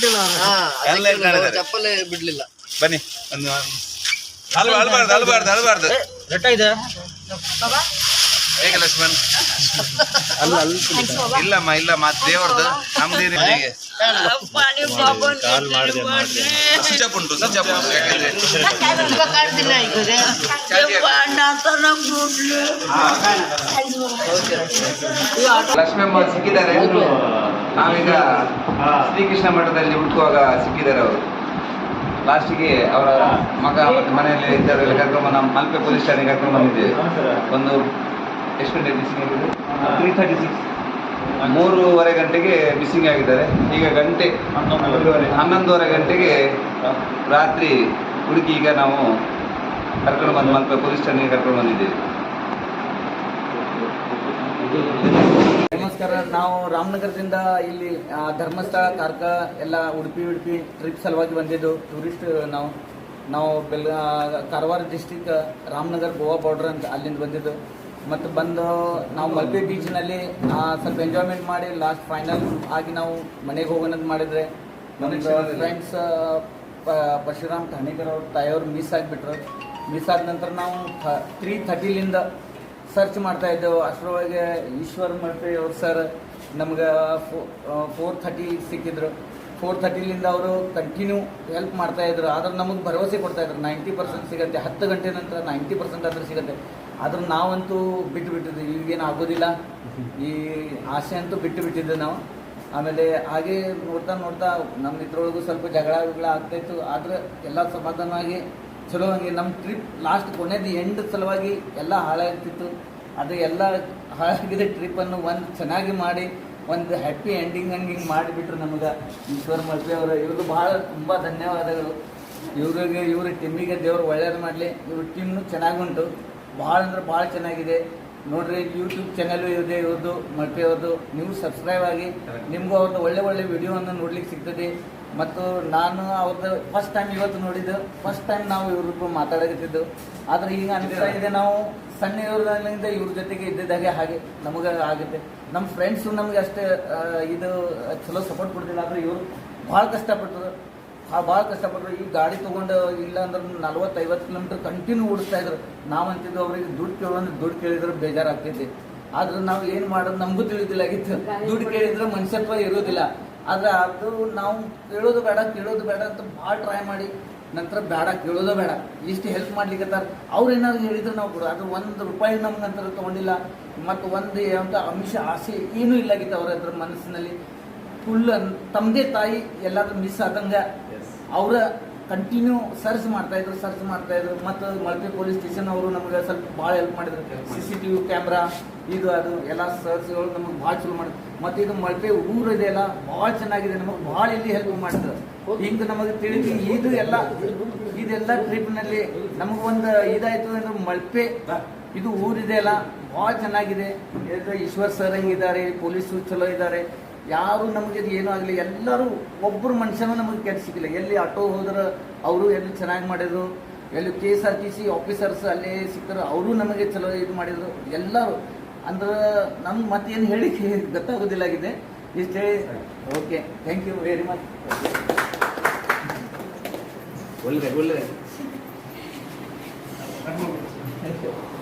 ಬಿಟ್ಟಿಲ್ಲ ಚಪ್ಪಲೇ ಬಿಡ್ಲಿಲ್ಲ. ಬನ್ನಿ ಒಂದು ಅಲ್ಬ ಅಲ್ಬಾರ್ದು ಅಲ್ಬಾರ್ದು ಅಲ್ಬಾರ್ದು ರೊಟ್ಟ ಇದೆ ಹೇಗೆ ಲಕ್ಷ್ಮಣ್? ಅಲ್ಲ ಅಲ್ಲಿ ಇಲ್ಲಮ್ಮ ಇಲ್ಲಮ್ಮ ಅದ್ ದೇವ್ರದ್ದು ನಮ್ದೇನು ಹೇಗೆ. ಸ್ವಿಚ್ ಅಪ್ ಉಂಟು ಸ್ವಿಚ್ ಅಪ್ ಯಾಕಂದ್ರೆ ಲಕ್ಷ್ಮಮ್ಮ ಸಿಕ್ಕಿದ್ದಾರೆ. ನಾವೀಗ ಶ್ರೀಕೃಷ್ಣ ಮಠದಲ್ಲಿ ಹುಟ್ಟುವಾಗ ಸಿಕ್ಕಿದ್ದಾರೆ ಅವರು. ಲಾಸ್ಟಿಗೆ ಅವರ ಮಗ ಮತ್ತು ಮನೆಯಲ್ಲಿ ಇದ್ದಾರೆ ಕಾರ್ಯಕ್ರಮ ನಮ್ಮ ಮಲ್ಪೆ ಪೊಲೀಸ್ ಠಾಣೆಗೆ ಕರ್ಕೊಂಡು ಬಂದಿದ್ದೇವೆ ಒಂದು ಎಷ್ಟು ಗಂಟೆ ಮಿಸ್ಸಿಂಗ್ ಆಗಿದೆ ತ್ರೀ ತರ್ಟಿ ಸಿಕ್ಸ್ ಮೂರುವರೆ ಗಂಟೆಗೆ ಮಿಸ್ಸಿಂಗ್ ಆಗಿದ್ದಾರೆ. ಈಗ ಗಂಟೆ ಹನ್ನೊಂದುವರೆ ಗಂಟೆಗೆ ರಾತ್ರಿ ಹುಡುಕಿ ಈಗ ನಾವು ಕರ್ಕೊಂಡು ಬಂದು ಮಲ್ಪೆ ಪೊಲೀಸ್ ಠಾಣೆಗೆ ಕರ್ಕೊಂಡು ಬಂದಿದ್ದೇವೆ. ನಮಸ್ಕಾರ. ನಾವು ರಾಮನಗರದಿಂದ ಇಲ್ಲಿ ಧರ್ಮಸ್ಥಳ ಕಾರ್ಕ ಎಲ್ಲ ಉಡುಪಿ ಉಡುಪಿ ಟ್ರಿಪ್ ಸಲುವಾಗಿ ಬಂದಿದ್ದು. ಟೂರಿಸ್ಟ್ ನಾವು ನಾವು ಬೆಲ್ ಕಾರವಾರ ಡಿಸ್ಟಿಕ್ ರಾಮನಗರ ಗೋವಾ ಬಾರ್ಡ್ರ್ ಅಂತ ಅಲ್ಲಿಂದ ಬಂದಿದ್ದು. ಮತ್ತು ಬಂದು ನಾವು ಮಲ್ಪೆ ಬೀಚ್ನಲ್ಲಿ ಸ್ವಲ್ಪ ಎಂಜಾಯ್ಮೆಂಟ್ ಮಾಡಿ ಲಾಸ್ಟ್ ಫೈನಲ್ ಆಗಿ ನಾವು ಮನೆಗೆ ಹೋಗೋಣ ಮಾಡಿದರೆ ಫ್ರೆಂಡ್ಸ್ ಪರಶುರಾಮ್ ಠಾಣೇಕರ್ ಅವ್ರ ತಾಯಿಯವ್ರು ಮಿಸ್ ಆಗಿಬಿಟ್ರು. ಮಿಸ್ ಆದ ನಂತರ ನಾವು ತ್ರೀ ಥರ್ಟಿಲಿಂದ ಸರ್ಚ್ ಮಾಡ್ತಾ ಇದ್ದೆವು. ಅಷ್ಟರೊಳಗೆ ಈಶ್ವರ್ ಮಲ್ಪೆ ಅವ್ರು ಸರ್ ನಮ್ಗೆ ಫೋರ್ ಥರ್ಟಿ ಸಿಕ್ಕಿದ್ರು. ಫೋರ್ ಥರ್ಟಿಲಿಂದ ಅವರು ಕಂಟಿನ್ಯೂ ಹೆಲ್ಪ್ ಮಾಡ್ತಾ ಇದ್ರು. ಆದ್ರೆ ನಮಗೆ ಭರವಸೆ ಕೊಡ್ತಾ ಇದ್ರು. ನೈಂಟಿ ಪರ್ಸೆಂಟ್ ಸಿಗುತ್ತೆ. ಹತ್ತು ಗಂಟೆ ನಂತರ ನೈಂಟಿ ಪರ್ಸೆಂಟ್ ಆದ್ರೆ ಸಿಗುತ್ತೆ. ಆದ್ರೆ ನಾವಂತೂ ಬಿಟ್ಟು ಬಿಟ್ಟಿದ್ವಿ ಈಗೇನು ಆಗೋದಿಲ್ಲ. ಈ ಆಸೆ ಅಂತೂ ಬಿಟ್ಟು ಬಿಟ್ಟಿದ್ದೆ ನಾವು. ಆಮೇಲೆ ಹಾಗೆ ನೋಡ್ತಾ ನೋಡ್ತಾ ನಮ್ಮ ಇದ್ರೊಳಗೂ ಸ್ವಲ್ಪ ಜಗಳ ಆಗ್ತಾ ಇತ್ತು. ಆದ್ರೆ ಎಲ್ಲ ಸಮಾಧಾನವಾಗಿ ಚಲೋ ಹಂಗೆ ನಮ್ಮ ಟ್ರಿಪ್ ಲಾಸ್ಟ್ ಕೊನೆದು ಎಂಡ್ ಸಲುವಾಗಿ ಎಲ್ಲ ಹಾಳಾಗ್ತಿತ್ತು. ಅದು ಎಲ್ಲ ಹಾಳಾಗಿದ್ದ ಟ್ರಿಪ್ಪನ್ನು ಒಂದು ಚೆನ್ನಾಗಿ ಮಾಡಿ, ಒಂದು ಹ್ಯಾಪಿ ಎಂಡಿಂಗ್ ಹಂಗೆ ಹಿಂಗೆ ಮಾಡಿಬಿಟ್ರು ನಮಗೆ. ಈಶ್ವರ್ ಮಲ್ಪೆ ಅವರು, ಇವ್ರಿಗೆ ಭಾಳ ತುಂಬ ಧನ್ಯವಾದಗಳು. ಇವ್ರಿಗೆ, ಇವ್ರ ಟೀಮಿಗೆ ದೇವ್ರು ಒಳ್ಳೇದು ಮಾಡಲಿ. ಇವ್ರ ಟೀಮ್ನು ಚೆನ್ನಾಗುಂಟು ಭಾಳ ಅಂದ್ರೆ ಭಾಳ ಚೆನ್ನಾಗಿದೆ. ನೋಡ್ರಿ ಯೂಟ್ಯೂಬ್ ಚಾನಲ್ ಇದೆ ಇವ್ರದ್ದು ಮಲ್ಪೆ ಅವ್ರದ್ದು. ನೀವು ಸಬ್ಸ್ಕ್ರೈಬ್ ಆಗಿ, ನಿಮಗೂ ಅವ್ರದ್ದು ಒಳ್ಳೆ ಒಳ್ಳೆ ವಿಡಿಯೋವನ್ನು ನೋಡ್ಲಿಕ್ಕೆ ಸಿಗ್ತದೆ. ಮತ್ತು ನಾನು ಅವ್ರದ್ದು ಫಸ್ಟ್ ಟೈಮ್ ಇವತ್ತು ನೋಡಿದ್ದು ಫಸ್ಟ್ ಟೈಮ್ ನಾವು ಇವ್ರಿಗೂ ಮಾತಾಡಕತ್ತಿದ್ದು. ಆದ್ರೆ ಈಗ ಅನಿಸ್ತಾ ಇದೆ ನಾವು ಸಣ್ಣ ಇವ್ರದಿಂದ ಇವ್ರ ಜೊತೆಗೆ ಇದ್ದಿದ್ದಾಗೆ ಹಾಗೆ, ನಮಗೆ ಆಗುತ್ತೆ. ನಮ್ಮ ಫ್ರೆಂಡ್ಸು ನಮಗೆ ಅಷ್ಟೇ ಇದು, ಚಲೋ ಸಪೋರ್ಟ್ ಕೊಡ್ತಿಲ್ಲ, ಆದ್ರೆ ಇವರು ಭಾಳ ಕಷ್ಟಪಟ್ಟರು. ಭಾಳ ಕಷ್ಟಪಟ್ಟರು ಈ ಗಾಡಿ ತೊಗೊಂಡು ಇಲ್ಲ ಅಂದ್ರೆ ನಲ್ವತ್ತು ಐವತ್ತು ಕಿಲೋಮೀಟರ್ ಕಂಟಿನ್ಯೂ ಓಡಿಸ್ತಾ ಇದ್ರು. ನಾವು ಅಂತಿದ್ದು ಅವ್ರಿಗೆ ದುಡ್ಡು ಕೇಳೋದು ದುಡ್ಡು ಕೇಳಿದ್ರೆ ಬೇಜಾರಾಗ್ತೈತಿ ಆದ್ರೆ ನಾವು ಏನು ಮಾಡೋದು ನಮಗೂ ತಿಳಿದಿಲ್ಲ ಆಗಿತ್ತು. ದುಡ್ಡು ಕೇಳಿದ್ರೆ ಮನುಷ್ಯತ್ವ ಇರೋದಿಲ್ಲ ಆದ್ರೆ ಅದು ನಾವು ಕೇಳೋದು ಬೇಡ ಕೇಳೋದು ಬೇಡ ಅಂತ ಭಾಳ ಟ್ರೈ ಮಾಡಿ, ನಂತರ ಬೇಡ, ಕೇಳೋದು ಬೇಡ. ಇಷ್ಟು ಹೆಲ್ಪ್ ಮಾಡ್ಲಿಕ್ಕೆ ಅವ್ರು ಏನಾದ್ರು ಹೇಳಿದ್ರು ನಾವು ಕೊಡೋ. ಅದು ಒಂದು ರೂಪಾಯಿ ನಮ್ಗೆ ನಂತರ ತೊಗೊಂಡಿಲ್ಲ. ಮತ್ತು ಒಂದು ಅಂತ ಅಂಶ ಆಸೆ ಏನೂ ಇಲ್ಲಾಗಿತ್ತು ಅವ್ರ ಹತ್ರ ಮನಸ್ಸಿನಲ್ಲಿ. ಫುಲ್ ತಮ್ಮದೇ ತಾಯಿ ಎಲ್ಲಾದ್ರೂ ಮಿಸ್ ಆದಂಗ. ಅವರ ಕಂಟಿನ್ಯೂ ಸರ್ಚ್ ಮಾಡ್ತಾ ಇದ್ರು ಸರ್ಚ್ ಮಾಡ್ತಾ ಇದ್ರು. ಮತ್ತು ಮಲ್ಪೆ ಪೊಲೀಸ್ ಸ್ಟೇಷನ್ ಅವರು ನಮಗೆ ಸ್ವಲ್ಪ ಭಾಳ ಹೆಲ್ಪ್ ಮಾಡಿದ್ರು. C C T V camera ಇದು, ಅದು, ಎಲ್ಲ ಸರ್ಚ್ಗಳು ನಮಗೆ ಭಾಳ ಚಲೋ ಮಾಡಿದ್ರು. ಮತ್ತು ಇದು ಮಲ್ಪೆ ಊರು ಇದೆಯಲ್ಲ ಭಾಳ ಚೆನ್ನಾಗಿದೆ. ನಮಗೆ ಭಾಳ ಇಲ್ಲಿ ಹೆಲ್ಪ್ ಮಾಡಿದ್ರು. ಹಿಂಗೆ ನಮಗೆ ತಿಳಿದು ಇದು ಎಲ್ಲ, ಇದೆಲ್ಲ ಟ್ರಿಪ್ನಲ್ಲಿ ನಮಗೆ ಒಂದು ಇದಾಯ್ತು ಅಂದ್ರೆ ಮಲ್ಪೆ ಇದು ಊರಿದೆಯಲ್ಲ ಭಾಳ ಚೆನ್ನಾಗಿದೆ. ಈಶ್ವರ್ ಸರ್ ಹೆಂಗಿದ್ದಾರೆ ಪೊಲೀಸರು ಚಲೋ ಇದ್ದಾರೆ ಯಾರು ನಮಗೆ ಅದು ಏನೂ ಆಗಲಿ ಎಲ್ಲರೂ ಒಬ್ಬರು ಮನುಷ್ಯನೂ ನಮಗೆ ಕೆಟ್ಟ ಸಿಕ್ಕಿಲ್ಲ. ಎಲ್ಲಿ ಆಟೋ ಹೋದ್ರೆ ಅವರು ಎಲ್ಲಿ ಚೆನ್ನಾಗಿ ಮಾಡಿದ್ರು ಎಲ್ಲಿ K S R T C officers ಅಲ್ಲೇ ಸಿಕ್ಕರು ಅವರು ನಮಗೆ ಚಲೋ ಇದು ಮಾಡಿದ್ರು. ಎಲ್ಲರೂ. ಅಂದ್ರೆ ನಮ್ಗೆ ಮತ್ತೇನು ಹೇಳಿ ಗೊತ್ತಾಗೋದಿಲ್ಲ ಆಗಿದೆ. ಇಷ್ಟೇ okay thank you very much ಒಳ್ಳೆ ಒಳ್ಳೆ.